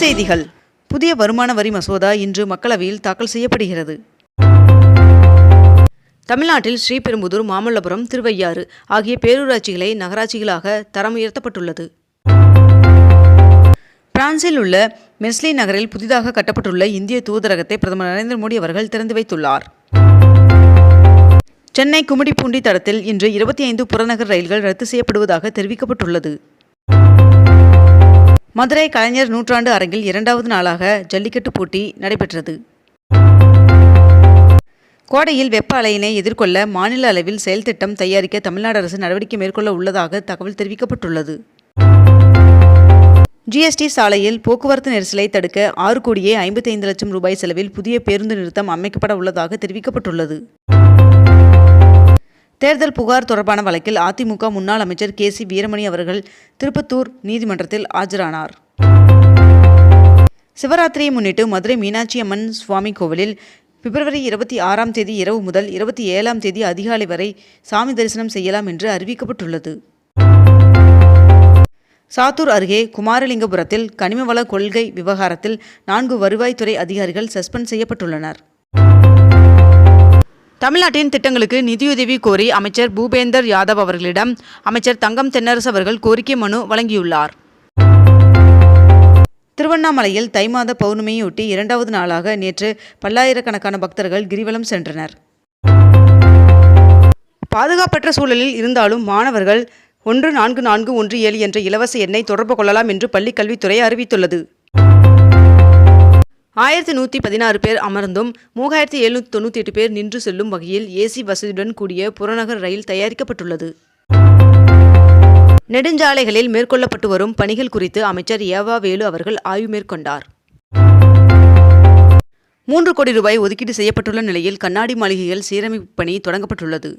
செய்திகள். புதிய வருமான வரி மசோதா இன்று மக்களவையில் தாக்கல் செய்யப்படுகிறது. தமிழ்நாட்டில் ஸ்ரீபெரும்புதூர் மாமல்லபுரம் திருவையாறு ஆகிய பேரூராட்சிகளை நகராட்சிகளாக தரம் உயர்த்தப்பட்டுள்ளது பிரான்சில் உள்ள மெஸ்லி நகரில் புதிதாக கட்டப்பட்டுள்ள இந்திய தூதரகத்தை பிரதமர் நரேந்திர மோடி அவர்கள் திறந்து வைத்துள்ளார். சென்னை கும்மிடிப்பூண்டி தடத்தில் இன்று இருபத்தி ஐந்து புறநகர் ரயில்கள் ரத்து செய்யப்படுவதாக தெரிவிக்கப்பட்டுள்ளது. மதுரை கலைஞர் நூற்றாண்டு அரங்கில் இரண்டாவது நாளாக ஜல்லிக்கட்டு போட்டி நடைபெற்றது. கோடையில் வெப்ப அலையினை எதிர்கொள்ள மாநில அளவில் செயல்திட்டம் தயாரிக்க தமிழ்நாடு அரசு நடவடிக்கை மேற்கொள்ள உள்ளதாக தகவல் தெரிவிக்கப்பட்டுள்ளது. ஜிஎஸ்டி சாலையில் போக்குவரத்து நெரிசலை தடுக்க ஆறு கோடியே ஐம்பத்தி ஐந்து லட்சம் ரூபாய் செலவில் புதிய பேருந்து நிறுத்தம் அமைக்கப்பட உள்ளதாக தெரிவிக்கப்பட்டுள்ளது. தேர்தல் புகார் தொடர்பான வழக்கில் அதிமுக முன்னாள் அமைச்சர் கே சி வீரமணி அவர்கள் திருப்பத்தூர் நீதிமன்றத்தில் ஆஜரானார். சிவராத்திரியை முன்னிட்டு மதுரை மீனாட்சி அம்மன் சுவாமி கோவிலில் பிப்ரவரி இருபத்தி ஆறாம் தேதி இரவு முதல் இருபத்தி ஏழாம் தேதி அதிகாலை வரை சாமி தரிசனம் செய்யலாம் என்று அறிவிக்கப்பட்டுள்ளது. சாத்தூர் அருகே குமாரலிங்கபுரத்தில் கனிமவள கொள்கை விவகாரத்தில் நான்கு வருவாய்த்துறை அதிகாரிகள் சஸ்பெண்ட் செய்யப்பட்டுள்ளனர். தமிழ்நாட்டின் திட்டங்களுக்கு நிதியுதவி கோரி அமைச்சர் பூபேந்தர் யாதவ் அவர்களிடம் அமைச்சர் தங்கம் தென்னரசு அவர்கள் கோரிக்கை மனு வழங்கியுள்ளார். திருவண்ணாமலையில் தை மாத பௌர்ணமியொட்டி இரண்டாவது நாளாக நேற்று பல்லாயிரக்கணக்கான பக்தர்கள் கிரிவலம் சென்றனர். பாதுகாப்பற்ற சூழலில் இருந்தாலும் மாணவர்கள் ஒன்று நான்கு நான்கு ஒன்று ஏழு என்ற இலவச எண்ணை தொடர்பு கொள்ளலாம் என்று பள்ளிக்கல்வித்துறை அறிவித்துள்ளது. ஆயிரத்தி நூற்றி பதினாறு பேர் அமர்ந்தும் மூவாயிரத்தி எழுநூற்றி தொண்ணூற்றி எட்டு பேர் நின்று செல்லும் வகையில் ஏசி வசதியுடன் கூடிய புறநகர் ரயில் தயாரிக்கப்பட்டுள்ளது. நெடுஞ்சாலைகளில் மேற்கொள்ளப்பட்டு வரும் பணிகள் குறித்து அமைச்சர் ஏவா வேலு அவர்கள் ஆய்வு மேற்கொண்டார். மூன்று கோடி ரூபாய் ஒதுக்கீடு செய்யப்பட்டுள்ள நிலையில் கண்ணாடி மாளிகைகள் சீரமைப்பு பணி தொடங்கப்பட்டுள்ளது.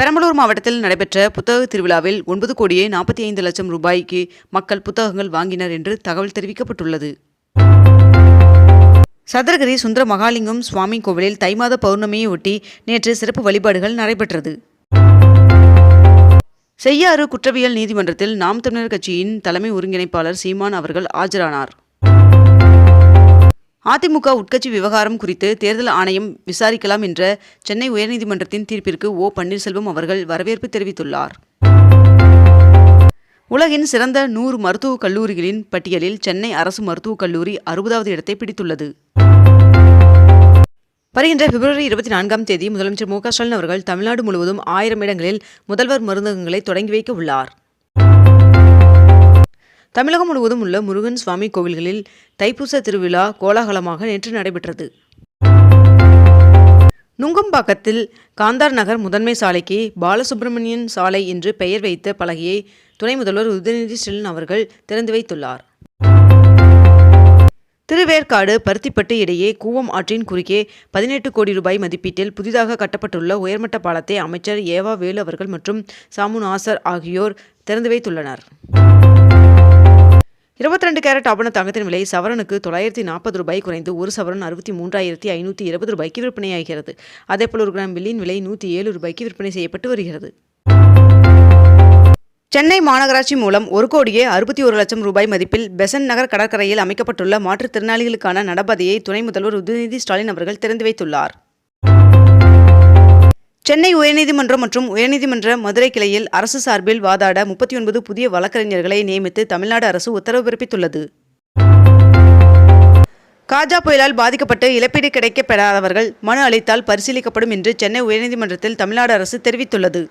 பெரம்பலூர் மாவட்டத்தில் நடைபெற்ற புத்தக திருவிழாவில் ஒன்பது கோடியே நாற்பத்தி ஐந்து லட்சம் ரூபாய்க்கு மக்கள் புத்தகங்கள் வாங்கினர் என்று தகவல் தெரிவிக்கப்பட்டுள்ளது. சதுரகிரி சுந்தர மகாலிங்கம் சுவாமி கோவிலில் தை மாத பௌர்ணமியை ஒட்டி நேற்று சிறப்பு வழிபாடுகள் நடைபெற்றது. செய்யாறு குற்றவியல் நீதிமன்றத்தில் நாம் தமிழர் கட்சியின் தலைமை ஒருங்கிணைப்பாளர் சீமான் அவர்கள் ஆஜரானார். அதிமுக உட்கட்சி விவகாரம் குறித்து தேர்தல் ஆணையம் விசாரிக்கலாம் என்ற சென்னை உயர்நீதிமன்றத்தின் தீர்ப்பிற்கு ஓ பன்னீர்செல்வம் அவர்கள் வரவேற்பு தெரிவித்துள்ளார். உலகின் சிறந்த நூறு மருத்துவக் கல்லூரிகளின் பட்டியலில் சென்னை அரசு மருத்துவக் கல்லூரி அறுபதாவது இடத்தை பிடித்துள்ளது. வருகின்ற பிப்ரவரி இருபத்தி நான்காம் தேதி முதலமைச்சர் மு ஸ்டாலின் அவர்கள் தமிழ்நாடு முழுவதும் ஆயிரம் இடங்களில் முதல்வர் மருந்தகங்களை தொடங்கி வைக்க உள்ளார். தமிழகம் முழுவதும் உள்ள முருகன் சுவாமி கோவில்களில் தைப்பூச திருவிழா கோலாகலமாக நேற்று நடைபெற்றது. நுங்கம்பாக்கத்தில் காந்தார் நகர் முதன்மை சாலைக்கு பாலசுப்பிரமணியன் சாலை என்று பெயர் வைத்த பலகையை துணை முதல்வர் உதயநிதி ஸ்டாலின் அவர்கள் திறந்து வைத்துள்ளார். திருவேற்காடு பருத்திப்பட்டு இடையே கூவம் ஆற்றின் குறுக்கே பதினெட்டு கோடி ரூபாய் மதிப்பீட்டில் புதிதாக கட்டப்பட்டுள்ள உயர்மட்ட பாலத்தை அமைச்சர் ஏவா வேலு அவர்கள் மற்றும் சாமு நாசர் ஆகியோர் திறந்து வைத்துள்ளனர். இருபத்தி ரெண்டு கேரட் ஆபண தங்கத்தின் விலை சவரனுக்கு தொள்ளாயிரத்தி நாற்பது ரூபாய் குறைந்து ஒரு சவரன் அறுபத்தி மூன்றாயிரத்தி ஐநூற்றி இருபது ரூபாய்க்கு விற்பனையாகிறது. அதேபோல் ஒரு கிராம் வெள்ளியின் விலை நூற்றி ஏழு ரூபாய்க்கு விற்பனை செய்யப்பட்டு வருகிறது. சென்னை மாநகராட்சி மூலம் ஒரு கோடியே அறுபத்தி ஒரு லட்சம் ரூபாய் மதிப்பில் பெசன் நகர் கடற்கரையில் அமைக்கப்பட்டுள்ள மாற்றுத்திறனாளிகளுக்கான நடபதையை துணை முதல்வர் உதயநிதி ஸ்டாலின் அவர்கள் திறந்து வைத்துள்ளார். சென்னை உயர்நீதிமன்றம் மற்றும் உயர்நீதிமன்ற மதுரை கிளையில் அரசு சார்பில் வாதாட முப்பத்தி ஒன்பது புதிய வழக்கறிஞர்களை நியமித்து தமிழ்நாடு அரசு உத்தரவு பிறப்பித்துள்ளது. காஜா புயலால் பாதிக்கப்பட்டு இழப்பீடு கிடைக்கப்பெறாதவர்கள் மனு அளித்தால் பரிசீலிக்கப்படும் என்று சென்னை உயர்நீதிமன்றத்தில் தமிழ்நாடு அரசு தெரிவித்துள்ளது.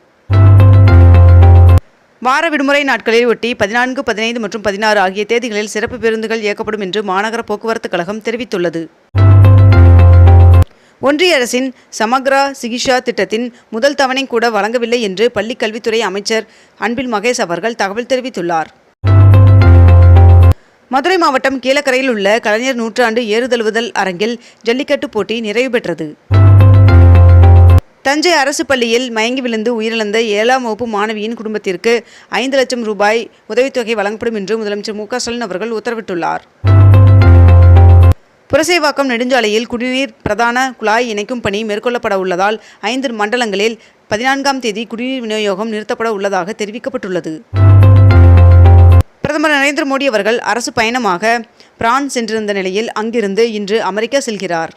வார விடுமுறை நாட்களில் ஒட்டி பதினான்கு பதினைந்து மற்றும் பதினாறு ஆகிய தேதிகளில் சிறப்பு பேருந்துகள் இயக்கப்படும் என்று மாநகர போக்குவரத்து கழகம் தெரிவித்துள்ளது. ஒன்றிய அரசின் சமக்ரா சிகிச்சா திட்டத்தின் முதல் தவணை கூட வழங்கவில்லை என்று பள்ளிக் கல்வித்துறை அமைச்சர் அன்பில் மகேஷ் அவர்கள் தகவல் தெரிவித்துள்ளார். மதுரை மாவட்டம் கீழக்கரையில் உள்ள கலைஞர் நூற்றாண்டு ஏறுதழுவுதல் அரங்கில் ஜல்லிக்கட்டு போட்டி நிறைவு பெற்றது. தஞ்சை அரசு பள்ளியில் மயங்கி விழுந்து உயிரிழந்த ஏழாம் வகுப்பு மாணவியின் குடும்பத்திற்கு ஐந்து லட்சம் ரூபாய் உதவித்தொகை வழங்கப்படும் என்று முதலமைச்சர் மு க ஸ்டாலின் அவர்கள் உத்தரவிட்டுள்ளார். புரசைவாக்கம் நெடுஞ்சாலையில் குடிநீர் பிரதான குழாய் இணைக்கும் பணி மேற்கொள்ளப்பட உள்ளதால் ஐந்து மண்டலங்களில் பதினான்காம் தேதி குடிநீர் விநியோகம் நிறுத்தப்பட உள்ளதாக தெரிவிக்கப்பட்டுள்ளது. பிரதமர் நரேந்திர மோடி அவர்கள் அரசு பயணமாக பிரான்ஸ் சென்றிருந்த நிலையில் அங்கிருந்து இன்று அமெரிக்கா செல்கிறார்.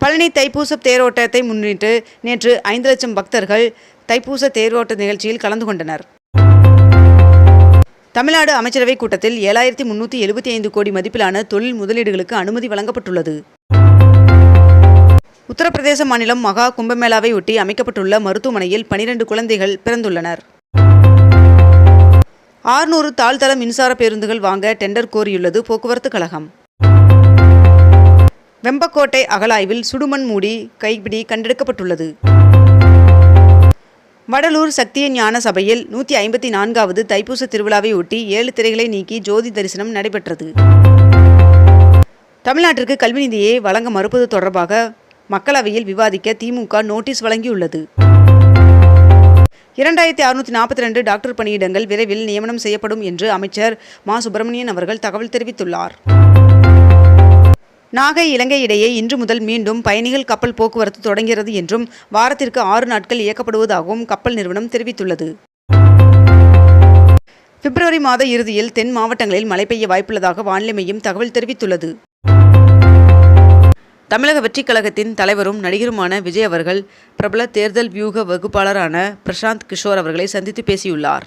பழனி தைப்பூச தேரோட்டத்தை முன்னிட்டு நேற்று ஐந்து லட்சம் பக்தர்கள் தைப்பூச தேரோட்ட நிகழ்ச்சியில் கலந்து கொண்டனர். தமிழ்நாடு அமைச்சரவை கூட்டத்தில் ஏழாயிரத்தி முன்னூற்றி எழுபத்தி ஐந்து கோடி மதிப்பிலான தொழில் முதலீடுகளுக்கு அனுமதி வழங்கப்பட்டுள்ளது. உத்தரப்பிரதேச மாநிலம் மகா கும்பமேளாவை ஒட்டி அமைக்கப்பட்டுள்ள மருத்துவமனையில் பனிரெண்டு குழந்தைகள் பிறந்துள்ளனர். ஆறுநூறு தாழ்தள மின்சார பேருந்துகள் வாங்க டெண்டர் கோரியுள்ளது போக்குவரத்து கழகம். வெம்பக்கோட்டை அகலாய்வில் சுடுமண் மூடி கைப்பிடி கண்டெடுக்கப்பட்டுள்ளது. வடலூர் சக்திய ஞான சபையில் நூற்றி ஐம்பத்தி நான்காவது தைப்பூச திருவிழாவை ஒட்டி ஏழு திரைகளை நீக்கி ஜோதி தரிசனம் நடைபெற்றது. தமிழ்நாட்டிற்கு கல்வி நிதியை வழங்க மறுப்பது தொடர்பாக மக்களவையில் விவாதிக்க திமுக நோட்டீஸ் வழங்கியுள்ளது. இரண்டாயிரத்தி அறுநூற்றி நாற்பத்தி ரெண்டு டாக்டர் பணியிடங்கள் விரைவில் நியமனம் செய்யப்படும் என்று அமைச்சர் மா. சுப்பிரமணியன் அவர்கள் தகவல் தெரிவித்துள்ளார். நாகை இலங்கை இடையே இன்று முதல் மீண்டும் பயணிகள் கப்பல் போக்குவரத்து தொடங்கிறது என்றும் வாரத்திற்கு ஆறு நாட்கள் இயக்கப்படுவதாகவும் கப்பல் நிறுவனம் தெரிவித்துள்ளது. பிப்ரவரி மாத இறுதியில் தென் மாவட்டங்களில் மழை பெய்ய வாய்ப்புள்ளதாக வானிலை மையம் தகவல் தெரிவித்துள்ளது. தமிழக வெற்றிக் கழகத்தின் தலைவரும் நடிகருமான விஜய் அவர்கள் பிரபல தேர்தல் வியூக வகுப்பாளரான பிரசாந்த் கிஷோர் அவர்களை சந்தித்து பேசியுள்ளார்.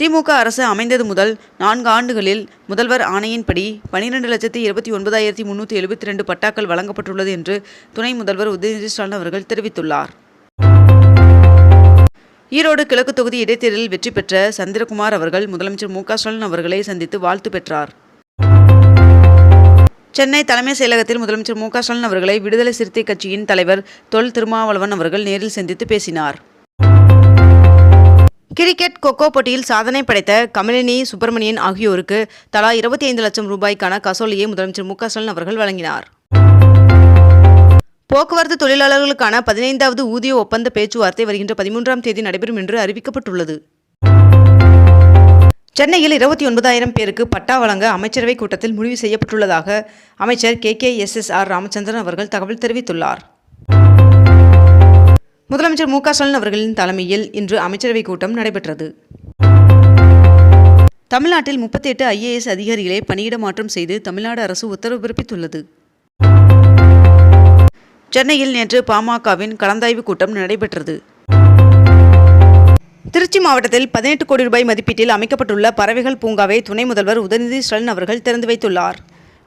திமுக அரசு அமைந்தது முதல் நான்கு ஆண்டுகளில் முதல்வர் ஆணையின்படி பனிரெண்டு லட்சத்தி இருபத்தி ஒன்பதாயிரத்தி முன்னூற்றி எழுபத்தி ரெண்டு பட்டாக்கள் வழங்கப்பட்டுள்ளது என்று துணை முதல்வர் உதயநிதி ஸ்டாலின் அவர்கள் தெரிவித்துள்ளார். ஈரோடு கிழக்கு தொகுதி இடைத்தேர்தலில் வெற்றி பெற்ற சந்திரகுமார் அவர்கள் முதலமைச்சர் மு க ஸ்டாலின் அவர்களை சந்தித்து வாழ்த்து பெற்றார். சென்னை தலைமைச் செயலகத்தில் முதலமைச்சர் மு க ஸ்டாலின் அவர்களை விடுதலை சிறுத்தை கட்சியின் தலைவர் தொல் திருமாவளவன் அவர்கள் நேரில் சந்தித்து பேசினார். கிரிக்கெட் கொக்கோ போட்டியில் சாதனை படைத்த கமலினி சுப்பிரமணியன் ஆகியோருக்கு தலா இருபத்தி ஐந்து லட்சம் ரூபாய்க்கான கசோலியை முதலமைச்சர் மு க ஸ்டாலின் அவர்கள் வழங்கினார். போக்குவரத்து தொழிலாளர்களுக்கான பதினைந்தாவது ஊதிய ஒப்பந்த பேச்சுவார்த்தை வருகின்ற பதிமூன்றாம் தேதி நடைபெறும் என்று அறிவிக்கப்பட்டுள்ளது. சென்னையில் இருபத்தி ஒன்பதாயிரம் பேருக்கு பட்டா வழங்க அமைச்சரவை கூட்டத்தில் முடிவு செய்யப்பட்டுள்ளதாக அமைச்சர் K K S S R Ramachandran அவர்கள் தகவல் தெரிவித்துள்ளார். முதலமைச்சர் மு க ஸ்டாலின் அவர்களின் தலைமையில் இன்று அமைச்சரவை கூட்டம் நடைபெற்றது. தமிழ்நாட்டில் முப்பத்தி எட்டு ஐஏஎஸ் அதிகாரிகளை பணியிட மாற்றம் செய்து தமிழ்நாடு அரசு உத்தரவு பிறப்பித்துள்ளது. சென்னையில் நேற்று பாமகவின் கலந்தாய்வு கூட்டம் நடைபெற்றது. திருச்சி மாவட்டத்தில் பதினெட்டு கோடி ரூபாய் மதிப்பீட்டில் அமைக்கப்பட்டுள்ள பறவைகள் பூங்காவை துணை முதல்வர் உதயநிதி ஸ்டாலின் அவர்கள் திறந்து வைத்துள்ளார்.